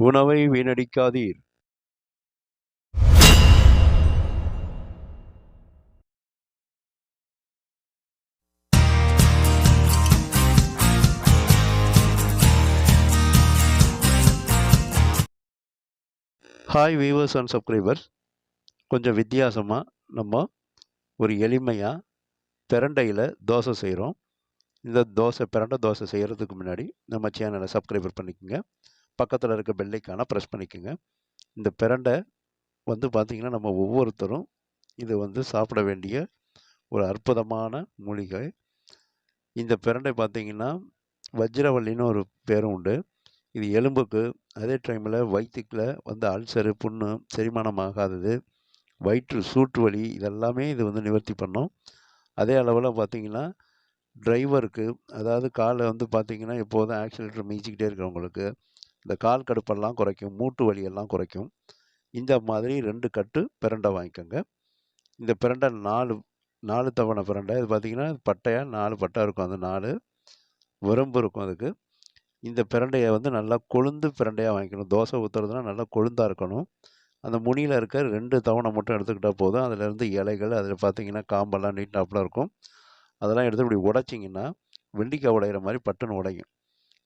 உணவை வீணடிக்காதீர். Hi viewers and subscribers கொஞ்சம் வித்தியாசமாக நம்ம ஒரு எளிமையாக பிரண்டையில் தோசை செய்கிறோம் இந்த தோசை பிரண்டை தோசை செய்கிறதுக்கு முன்னாடி நம்ம சேனலை சப்ஸ்கிரைபர் பண்ணிக்கோங்க. பக்கத்தில் இருக்க பெல்லைக்கான ப்ரெஸ் பண்ணிக்கோங்க. இந்த பிரண்டை வந்து பார்த்திங்கன்னா நம்ம ஒவ்வொருத்தரும் இது வந்து சாப்பிட வேண்டிய ஒரு அற்புதமான மூலிகை. இந்த பிரண்டை பார்த்திங்கன்னா வஜ்ரவள்ளின்னு ஒரு பேரும் உண்டு. இது எலும்புக்கு அதே டைமில் வயிற்றுக்கில் வந்து அல்சரு புண்ணு செரிமானம் ஆகாதது. வயிற்று சூட்டு வலி இதெல்லாமே இது வந்து நிவர்த்தி பண்ணும். அதே அளவில் பார்த்திங்கன்னா டிரைவருக்கு அதாவது காலை வந்து பார்த்திங்கன்னா எப்போதும் ஆக்சிலேட்டர் மீச்சிக்கிட்டே இருக்கிறவங்களுக்கு இந்த கால் கடுப்பெல்லாம் குறைக்கும் மூட்டு வலியெல்லாம் குறைக்கும். இந்த மாதிரி ரெண்டு கட்டு பிரண்டை வாங்கிக்கோங்க. இந்த பிரண்டை நாலு நாலு தவணை பிரண்டை. இது பார்த்திங்கன்னா பட்டையாக நாலு பட்டை இருக்கும் அந்த நாலு. விரும்பு இருக்கும் அதுக்கு. இந்த பிரண்டையை வந்து நல்லா கொழுந்து பிரண்டையாக வாங்கிக்கணும். தோசை ஊற்றுறதுனா நல்லா கொழுந்தாக இருக்கணும். அந்த முனியில் இருக்க ரெண்டு தவணை மட்டும் எடுத்துக்கிட்டால் போதும். அதிலேருந்து இலைகள் அதில் பார்த்தீங்கன்னா காம்பெல்லாம் நீட்டாப்பில் இருக்கும். அதெல்லாம் எடுத்து இப்படி உடைச்சிங்கன்னா வெண்டிக்காய் உடையிற மாதிரி பட்டுன்னு உடையும்.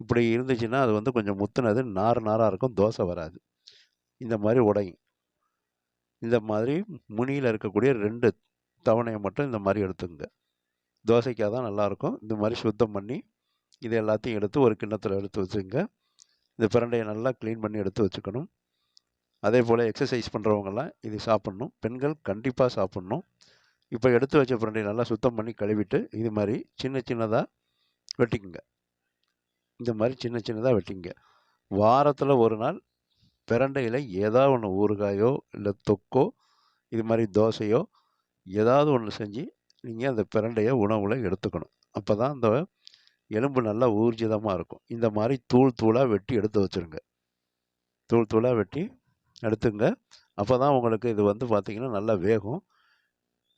இப்படி இருந்துச்சுன்னா அது வந்து கொஞ்சம் முத்துனது நார் நாராக இருக்கும் தோசை வராது. இந்த மாதிரி உடையும் இந்த மாதிரி முனியில் இருக்கக்கூடிய ரெண்டு தவணையை மட்டும் இந்த மாதிரி எடுத்துங்க தோசைக்காக தான் நல்லாயிருக்கும் இந்த மாதிரி சுத்தம் பண்ணி இது எல்லாத்தையும் எடுத்து ஒரு கிண்ணத்தில் எடுத்து வச்சுங்க இந்த பிரண்டையை நல்லா க்ளீன் பண்ணி எடுத்து வச்சுக்கணும். அதே போல் எக்ஸசைஸ் பண்ணுறவங்கெல்லாம் இது சாப்பிட்ணும். பெண்கள் கண்டிப்பாக சாப்பிட்ணும். இப்போ எடுத்து வச்ச பிரண்டையை நல்லா சுத்தம் பண்ணி கழுவிட்டு இது மாதிரி சின்ன சின்னதாக வெட்டிக்குங்க. இந்த மாதிரி சின்ன சின்னதாக வெட்டிங்க. வாரத்தில் ஒரு நாள் பிரண்டையில் ஏதாவது ஒன்று ஊறுகாயோ இல்லை தொக்கோ இது மாதிரி தோசையோ ஏதாவது ஒன்று செஞ்சு நீங்கள் அந்த பிரண்டையை உணவில் எடுத்துக்கணும். அப்போ தான் அந்த எலும்பு நல்லா ஊர்ஜிதமாக இருக்கும். இந்த மாதிரி தூள் தூளாக வெட்டி எடுத்து வச்சுருங்க. தூள் தூளாக வெட்டி எடுத்துங்க. அப்போ தான் உங்களுக்கு இது வந்து பார்த்திங்கன்னா நல்லா வேகும்.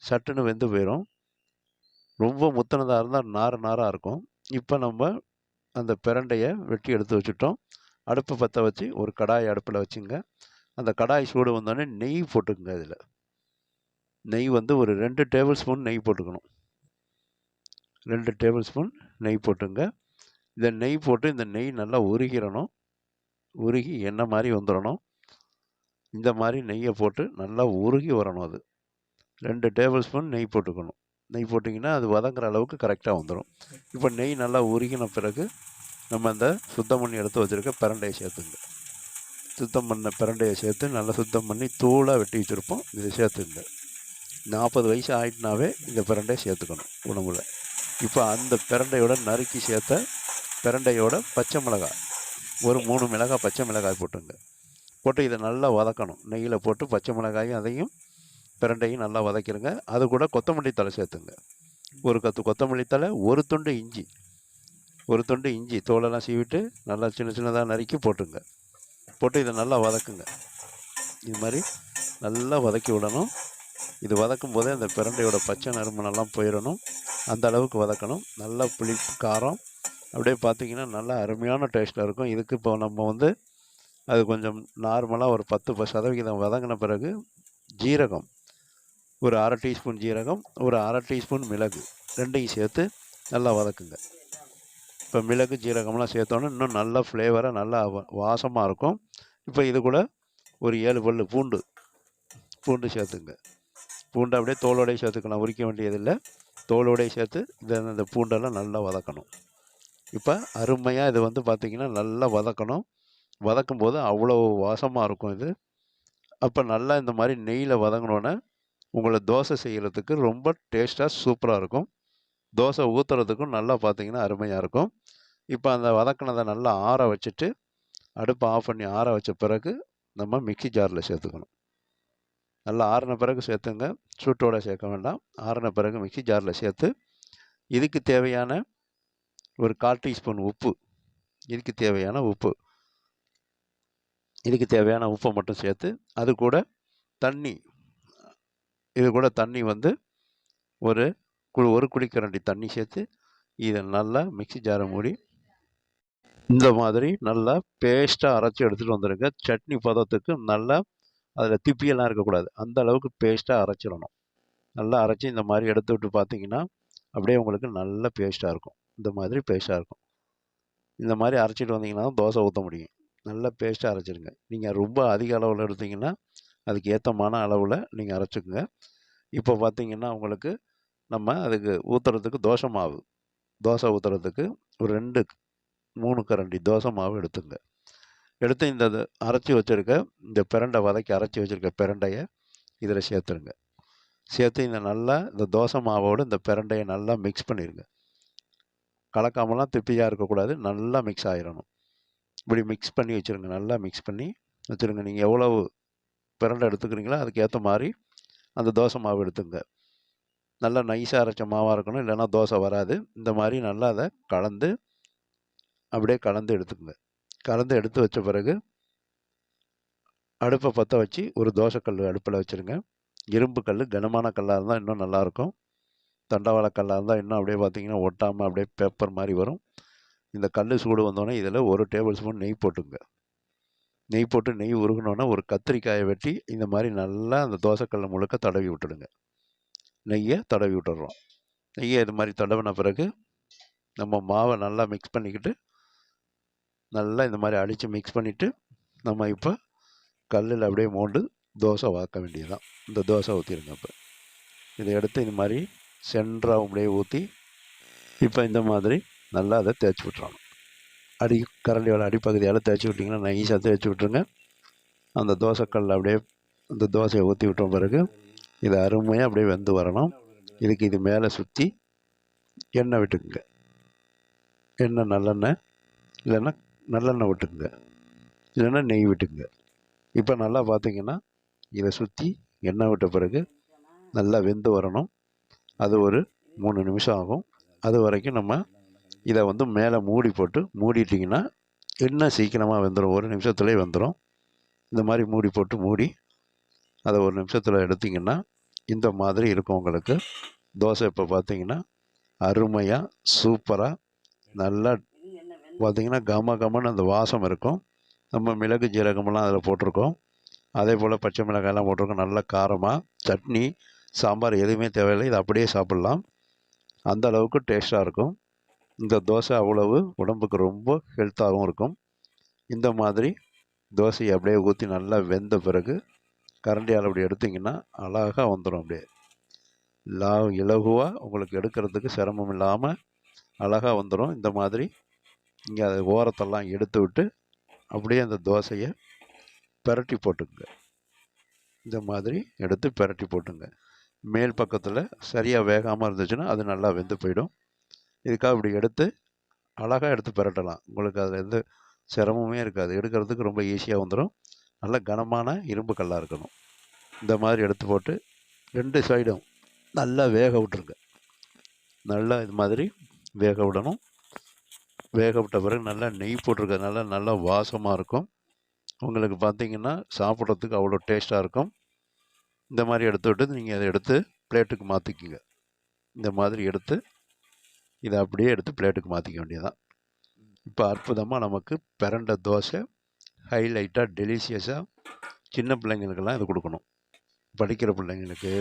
சட்டுன்னு வெந்து போயிடும் ரொம்ப முத்தினதாக இருந்தால் நார் நாராக இருக்கும். இப்போ நம்ம அந்த பிரண்டையை வெட்டி எடுத்து வச்சுட்டோம். அடுப்பை பற்ற வச்சு ஒரு கடாய் அடுப்பில் வச்சுங்க. அந்த கடாய் சூடு வந்தோடனே நெய் போட்டுக்குங்க அதில். நெய் வந்து ஒரு ரெண்டு டேபிள் ஸ்பூன் நெய் போட்டுக்கணும். ரெண்டு டேபிள் ஸ்பூன் நெய் போட்டுங்க. இந்த நெய் போட்டு இந்த நெய் நல்லா உருகிடணும் உருகி எண்ணெய் மாதிரி வந்துடணும் இந்த மாதிரி நெய்யை போட்டு நல்லா உருகி வரணும் அது. ரெண்டு டேபிள் ஸ்பூன் நெய் போட்டுக்கணும். நெய் போட்டிங்கன்னா அது வதங்குற அளவுக்கு கரெக்டாக வந்துடும் இப்போ நெய் நல்லா உருகின பிறகு நம்ம அந்த சுத்தம் பண்ணி எடுத்து வச்சுருக்க பிரண்டையை சேர்த்துங்க. சுத்தம் பண்ண பிரண்டையை சேர்த்து நல்லா சுத்தம் பண்ணி தூளாக வெட்டி வச்சுருப்போம். இதை சேர்த்துங்க. நாற்பது வயசு ஆயிட்டுனாவே இந்த பிரண்டையை சேர்த்துக்கணும் உணவில். இப்போ அந்த பிரண்டையோட நறுக்கி சேர்த்த பிரண்டையோட பச்சை மிளகாய் ஒரு மூணு மிளகாய் பச்சை மிளகாய் போட்டுங்க. போட்டு இதை நல்லா வதக்கணும். நெய்யில் போட்டு பச்சை மிளகாயும் அதையும் பிரண்டையும் நல்லா வதக்கிடுங்க அது கூட கொத்தமல்லி தலை சேர்த்துங்க. ஒரு கத்து கொத்தமல்லி தலை ஒரு துண்டு இஞ்சி. ஒரு துண்டு இஞ்சி தோலெல்லாம் சீவிட்டு நல்லா சின்ன சின்னதாக நறுக்கி போட்டுங்க. போட்டு இதை நல்லா வதக்குங்க. இது மாதிரி நல்லா வதக்கி விடணும். இது வதக்கும் போதே அந்த பிரண்டையோட பச்சை நறுமணம்லாம் போயிடணும். அந்த அளவுக்கு வதக்கணும். நல்லா புளிப்பு காரம். அப்படியே பார்த்தீங்கன்னா நல்லா அருமையான டேஸ்ட்டாக இருக்கும். இதுக்கு இப்போ நம்ம வந்து அது கொஞ்சம் நார்மலாக ஒரு பத்து ப சதவிகிதம் வதங்கின பிறகு ஜீரகம். ஒரு அரை டீஸ்பூன் ஜீரகம் ஒரு அரை டீஸ்பூன் மிளகு ரெண்டையும் சேர்த்து நல்லா வதக்குங்க. இப்போ மிளகு ஜீரகம்லாம் சேர்த்தோன்னே இன்னும் நல்லா ஃப்ளேவராக நல்லா வாசமாக இருக்கும். இப்போ இது கூட ஒரு ஏழு பல்லு பூண்டு பூண்டு சேர்த்துங்க. பூண்டு அப்படியே தோலோடையே சேர்த்துக்கலாம் உரிக்க வேண்டியதில்லை. தோலோடையே சேர்த்து இதை இந்த பூண்டெல்லாம் நல்லா வதக்கணும். இப்போ அருமையாக இது வந்து பார்த்திங்கன்னா நல்லா வதக்கணும். வதக்கும் போது அவ்வளோ வாசமாக இருக்கும் இது. அப்போ நல்லா இந்த மாதிரி நெய்யில் வதங்கினோன்னே உங்களை தோசை செய்கிறதுக்கு ரொம்ப டேஸ்ட்டாக சூப்பராக இருக்கும். தோசை ஊற்றுறதுக்கும் நல்லா பார்த்தீங்கன்னா அருமையாக இருக்கும். இப்போ அந்த வதக்கினதை நல்லா ஆற வச்சுட்டு அடுப்பை ஆஃப் பண்ணி ஆற வச்ச பிறகு நம்ம மிக்ஸி ஜாரில் சேர்த்துக்கணும். நல்லா ஆறின பிறகு சேர்த்துங்க. சூட்டோட சேர்க்க வேண்டாம். ஆறின பிறகு மிக்ஸி ஜாரில் சேர்த்து இதுக்கு தேவையான ஒரு கால் டீஸ்பூன் உப்பு இதுக்கு தேவையான உப்பு இதுக்கு தேவையான உப்பை மட்டும் சேர்த்து அது கூட தண்ணி இது கூட தண்ணி வந்து ஒரு கு ஒரு குழிக்கரண்டி தண்ணி சேர்த்து இதை நல்லா மிக்ஸி ஜாரை மூடி இந்த மாதிரி நல்லா பேஸ்ட்டாக அரைச்சி எடுத்துகிட்டு வந்துடுங்க சட்னி பதத்துக்கு நல்லா அதில் திப்பியெல்லாம் இருக்கக்கூடாது. அந்த அளவுக்கு பேஸ்ட்டாக அரைச்சிடணும். நல்லா அரைச்சி இந்த மாதிரி எடுத்து விட்டு பார்த்தீங்கன்னா அப்படியே உங்களுக்கு நல்ல பேஸ்ட்டாக இருக்கும். இந்த மாதிரி பேஸ்ட்டாக இருக்கும். இந்த மாதிரி அரைச்சிட்டு வந்தீங்கன்னா தோசை ஊற்ற முடியும். நல்லா பேஸ்ட்டாக அரைச்சிடுங்க. நீங்கள் ரொம்ப அதிக அளவில் எடுத்தீங்கன்னா அதுக்கு ஏற்றமான அளவில் நீங்கள் அரைச்சிக்கோங்க. இப்போ பார்த்தீங்கன்னா உங்களுக்கு நம்ம அதுக்கு ஊற்றுறதுக்கு தோசை மாவு. தோசை ஊற்றுறதுக்கு ஒரு ரெண்டு மூணு கரண்டி தோசை மாவு எடுத்துங்க. எடுத்து இந்த அரைச்சி வச்சுருக்க இந்த பிரண்டை வதக்கி அரைச்சி வச்சுருக்க பிரண்டையை இதில் சேர்த்துருங்க. சேர்த்து இந்த நல்லா இந்த தோசை மாவோடு இந்த பிரண்டையை நல்லா மிக்ஸ் பண்ணிடுங்க கலக்காமலாம் திப்பியாக இருக்கக்கூடாது நல்லா மிக்ஸ் ஆகிடணும் இப்படி மிக்ஸ் பண்ணி வச்சுருங்க நல்லா மிக்ஸ் பண்ணி வச்சுருங்க. நீங்கள் எவ்வளவு பிரண்டை எடுத்துக்கிறீங்களோ? அதுக்கேற்ற மாதிரி அந்த தோசை மாவு எடுத்துங்க. நல்லா நைஸாக அரைச்ச மாவாக இருக்கணும். இல்லைன்னா தோசை வராது. இந்த மாதிரி நல்லா அதை கலந்து அப்படியே கலந்து எடுத்துக்குங்க. கலந்து எடுத்து வச்ச பிறகு அடுப்பை பற்ற வச்சு ஒரு தோசைக்கல் அடுப்பில் வச்சுருங்க. இரும்பு கல் கனமான கல்லாக இருந்தால் இன்னும் நல்லாயிருக்கும் தண்டவாள கல்லாக இருந்தால் இன்னும் அப்படியே பார்த்தீங்கன்னா ஒட்டாமல் அப்படியே பேப்பர் மாதிரி வரும். இந்த கல் சூடு வந்தோடனே இதில் ஒரு டேபிள் ஸ்பூன் நெய் போட்டுங்க. நெய் போட்டு நெய் உருகணுன்னா ஒரு கத்திரிக்காயை வெட்டி இந்த மாதிரி நல்லா அந்த தோசைக்கல்லை முழுக்க தடவி விட்டுடுங்க. நெய்யை தடவி விட்டுடுறோம் நெய்யை இது மாதிரி தடவின பிறகு நம்ம மாவை நல்லா மிக்ஸ் பண்ணிக்கிட்டு நல்லா இந்த மாதிரி அடித்து மிக்ஸ் பண்ணிவிட்டு நம்ம இப்போ கல்லில் அப்படியே மோண்டு தோசை வாக்க வேண்டியதுதான். இந்த தோசை ஊற்றிடுங்க இப்போ. இதை எடுத்து இந்த மாதிரி சென்டராக அப்படியே ஊற்றி இப்போ இந்த மாதிரி நல்லா அதை தேய்ச்சி விட்றணும் அடி கரண்டியோட அடிப்பகுதியால் தேய்ச்சி விட்டிங்கன்னா நைஸாக தேய்ச்சி விட்ருங்க அந்த தோசைக்கல்லில் அப்படியே அந்த தோசையை ஊற்றி விட்ட பிறகு இது அருமையாக அப்படியே வெந்து வரணும். இதுக்கு இது மேலே சுற்றி எண்ணெய் விட்டுக்குங்க. எண்ணெய் நல்லெண்ணெய் இல்லைன்னா நல்லெண்ணெய் விட்டுக்குங்க. இல்லைன்னா நெய் விட்டுக்குங்க. இப்போ நல்லா பார்த்தீங்கன்னா இதை சுற்றி எண்ணெய் விட்ட பிறகு நல்லா வெந்து வரணும். அது ஒரு மூணு நிமிஷம் ஆகும். அது வரைக்கும் நம்ம இதை வந்து மேலே மூடி போட்டு மூடிட்டிங்கன்னா என்ன சீக்கிரமாக வெந்துடும் ஒரு நிமிஷத்துலேயே வெந்துடும் இந்த மாதிரி மூடி போட்டு மூடி அதை ஒரு நிமிஷத்தில் எடுத்திங்கன்னா இந்த மாதிரி இருக்கும் உங்களுக்கு. தோசை இப்போ பார்த்திங்கன்னா அருமையாக சூப்பராக நல்லா பார்த்தீங்கன்னா கம கமன்னு அந்த வாசம் இருக்கும். நம்ம மிளகு ஜீரகமெல்லாம் அதில் போட்டிருக்கோம். அதே போல் பச்சை மிளகாயெல்லாம் போட்டிருக்கோம். நல்ல காரமாக சட்னி சாம்பார் எதுவுமே தேவையில்லை. இதை அப்படியே சாப்பிட்லாம். அந்த அளவுக்கு டேஸ்ட்டாக இருக்கும். இந்த தோசை அவ்வளவு உடம்புக்கு ரொம்ப ஹெல்த்தாகவும் இருக்கும். இந்த மாதிரி தோசையை அப்படியே ஊற்றி நல்லா வெந்த பிறகு கரண்டியால் அப்படி எடுத்திங்கன்னா அழகாக வந்துடும் அப்படியே. லா இலகுவாக உங்களுக்கு எடுக்கிறதுக்கு சிரமம் இல்லாமல் அழகாக வந்துடும் இந்த மாதிரி இங்கே அதை ஓரத்தெல்லாம் எடுத்து விட்டு அப்படியே அந்த தோசையை பெரட்டி போட்டுக்குங்க. இந்த மாதிரி எடுத்து பெரட்டி போட்டுங்க. மேல் பக்கத்தில் சரியாக வேகாமல் இருந்துச்சுன்னா அது நல்லா வெந்து போயிடும். இதுக்காக இப்படி எடுத்து அழகாக எடுத்து பெரட்டலாம். உங்களுக்கு அதில் எந்த சிரமமே இருக்காது. எடுக்கிறதுக்கு ரொம்ப ஈஸியாக வந்துடும் நல்ல கனமான இரும்பு கல்லாக இருக்கணும். இந்த மாதிரி எடுத்து போட்டு ரெண்டு சைடும் நல்லா வேக விட்ருங்க நல்லா இது மாதிரி வேக விடணும். வேக விட்ட பிறகு நல்லா நெய் போட்டிருக்கிறதுனால நல்லா வாசமாக இருக்கும். உங்களுக்கு பார்த்தீங்கன்னா சாப்பிட்றதுக்கு அவ்வளோ டேஸ்ட்டாக இருக்கும். இந்த மாதிரி எடுத்து விட்டு நீங்கள் அதை எடுத்து பிளேட்டுக்கு மாற்றிக்கிங்க இந்த மாதிரி எடுத்து இதை அப்படியே எடுத்து பிளேட்டுக்கு மாற்றிக்க வேண்டியதான் இப்போ அற்புதமாக நமக்கு பிறண்ட தோசை ஹைலைட்டாக டெலிஷியஸாக சின்ன பிள்ளைங்களுக்கெல்லாம் இது கொடுக்கணும். படிக்கிற பிள்ளைங்களுக்கு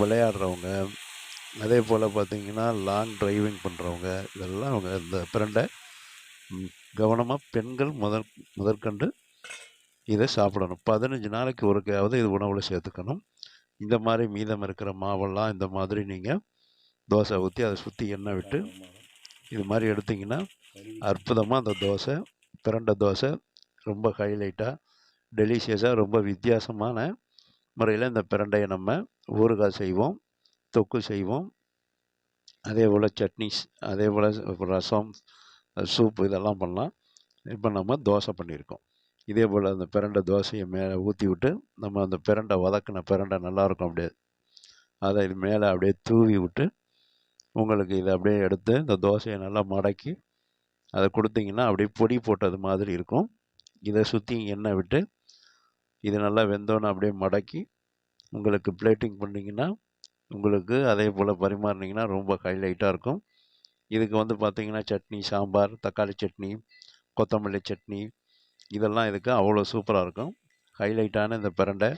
விளையாடுறவங்க அதே போல் பார்த்தீங்கன்னா லாங் டிரைவிங் பண்ணுறவங்க இதெல்லாம் அவங்க இந்த பிறண்டை கவனமாக பெண்கள் முதல் முதற்கண்டு இதை சாப்பிடணும். பதினஞ்சு நாளைக்கு ஒருக்காவது இது உணவில் சேர்த்துக்கணும். இந்த மாதிரி மீதம் இருக்கிற மாவெல்லாம் இந்த மாதிரி நீங்கள் தோசை ஊற்றி அதை சுற்றி எண்ணெய் விட்டு இது மாதிரி எடுத்திங்கன்னா அற்புதமாக அந்த தோசை பிரண்டை தோசை ரொம்ப ஹைலைட்டாக டெலிஷியஸாக ரொம்ப வித்தியாசமான முறையில் இந்த பிரண்டையை நம்ம ஊறுகாய் செய்வோம் தொக்கு செய்வோம். அதே போல் சட்னிஸ் அதே போல் ரசம் சூப் இதெல்லாம் பண்ணலாம். இப்போ நம்ம தோசை பண்ணியிருக்கோம். இதே போல் அந்த பிரண்டை தோசையை மேலே ஊற்றி விட்டு நம்ம அந்த பிரண்டை வதக்கின பிரண்டை நல்லாயிருக்கும் அப்படியே. அதை இது மேலே அப்படியே தூவி விட்டு உங்களுக்கு இதை அப்படியே எடுத்து இந்த தோசையை நல்லா மடக்கி அதை கொடுத்தீங்கன்னா அப்படியே பொடி போட்டது மாதிரி இருக்கும். இதை சுற்றி எண்ணெய் விட்டு இது நல்லா வெந்தோன்னே அப்படியே மடக்கி உங்களுக்கு பிளேட்டிங் பண்ணிங்கன்னா உங்களுக்கு அதே போல் பரிமாறினீங்கன்னா ரொம்ப ஹைலைட்டாக இருக்கும். இதுக்கு வந்து பார்த்தீங்கன்னா சட்னி சாம்பார் தக்காளி சட்னி கொத்தமல்லி சட்னி இதெல்லாம் இதுக்கு அவ்வளோ சூப்பராக இருக்கும். ஹைலைட்டான இந்த பிரண்டை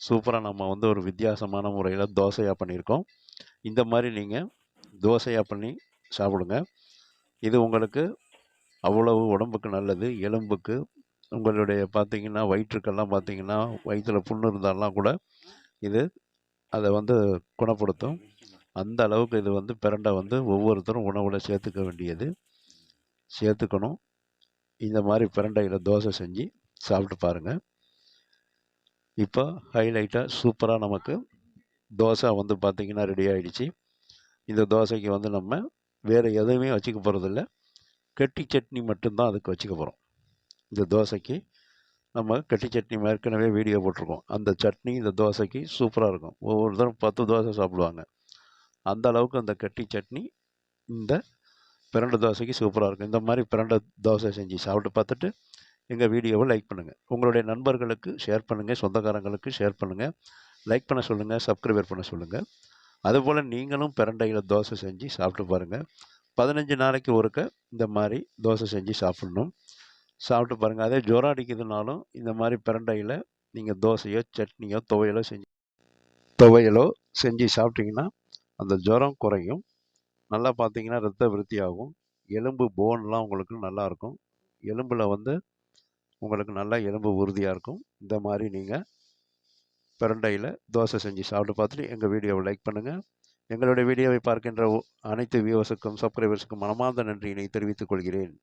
சூப்பராக நம்ம வந்து ஒரு வித்தியாசமான முறையில் தோசையாக பண்ணியிருக்கோம். இந்த மாதிரி நீங்கள் தோசையாக பண்ணி சாப்பிடுங்க. இது உங்களுக்கு அவ்வளவு உடம்புக்கு நல்லது. எலும்புக்கு உங்களுடைய பார்த்தீங்கன்னா வயிற்றுக்கெல்லாம் பார்த்தீங்கன்னா வயிற்றில் புண்ணு இருந்தாலாம் கூட இது அதை வந்து குணப்படுத்தும். அந்த அளவுக்கு இது வந்து பிரண்டை வந்து ஒவ்வொருத்தரும் உணவில் சேர்த்துக்க வேண்டியது. சேர்த்துக்கணும். இந்த மாதிரி பிரண்டையில் தோசை செஞ்சு சாப்பிட்டு பாருங்கள் இப்போ ஹைலைட்டாக சூப்பராக நமக்கு தோசை வந்து பார்த்திங்கன்னா ரெடி ஆகிடுச்சி இந்த தோசைக்கு வந்து நம்ம வேறு எதுவுமே வச்சுக்க போகிறதில்ல கெட்டி சட்னி மட்டும்தான் அதுக்கு வச்சுக்க போகிறோம் இந்த தோசைக்கு நம்ம கெட்டி சட்னி ஏற்கனவே வீடியோ போட்டிருக்கோம். அந்த சட்னி இந்த தோசைக்கு சூப்பராக இருக்கும். ஒவ்வொரு பத்து தோசை சாப்பிடுவாங்க. அந்த அளவுக்கு அந்த கெட்டி சட்னி இந்த பிரண்டை தோசைக்கு சூப்பராக இருக்கும். இந்த மாதிரி பிரண்டை தோசை செஞ்சு சாப்பிட்டு பார்த்துட்டு எங்கள் வீடியோவை லைக் பண்ணுங்கள் உங்களுடைய நண்பர்களுக்கு ஷேர் பண்ணுங்கள் சொந்தக்காரங்களுக்கு ஷேர் பண்ணுங்கள் லைக் பண்ண சொல்லுங்கள் சப்ஸ்கிரைபர் பண்ண சொல்லுங்கள் அதுபோல் நீங்களும் பிரண்டையில் தோசை செஞ்சு சாப்பிட்டு பாருங்கள் பதினஞ்சு நாளைக்கு ஒருக்க இந்த மாதிரி தோசை செஞ்சு சாப்பிட்ணும். சாப்பிட்டு பாருங்கள் அதே ஜுரம் அடிக்குதுனாலும் இந்த மாதிரி பிரண்டையில் நீங்கள் தோசையோ சட்னியோ துவையலோ செஞ்சு துவையலோ செஞ்சு சாப்பிட்டிங்கன்னா அந்த ஜுரம் குறையும். நல்லா பார்த்தீங்கன்னா ரத்த விருத்தி ஆகும் எலும்பு போன்லாம் உங்களுக்கு நல்லா இருக்கும். எலும்பில் வந்து உங்களுக்கு நல்லா எலும்பு உறுதியாக இருக்கும். இந்த மாதிரி நீங்கள் பிரண்டையில் தோசை செஞ்சு சாப்பிட்டு பார்த்துட்டு எங்கள் வீடியோவை லைக் பண்ணுங்கள் எங்களுடைய வீடியோவை பார்க்கின்ற அனைத்து வியூவர்ஸுக்கும் சப்ஸ்கிரைபர்ஸுக்கும் மனமார்ந்த நன்றியினை தெரிவித்துக் கொள்கிறேன்.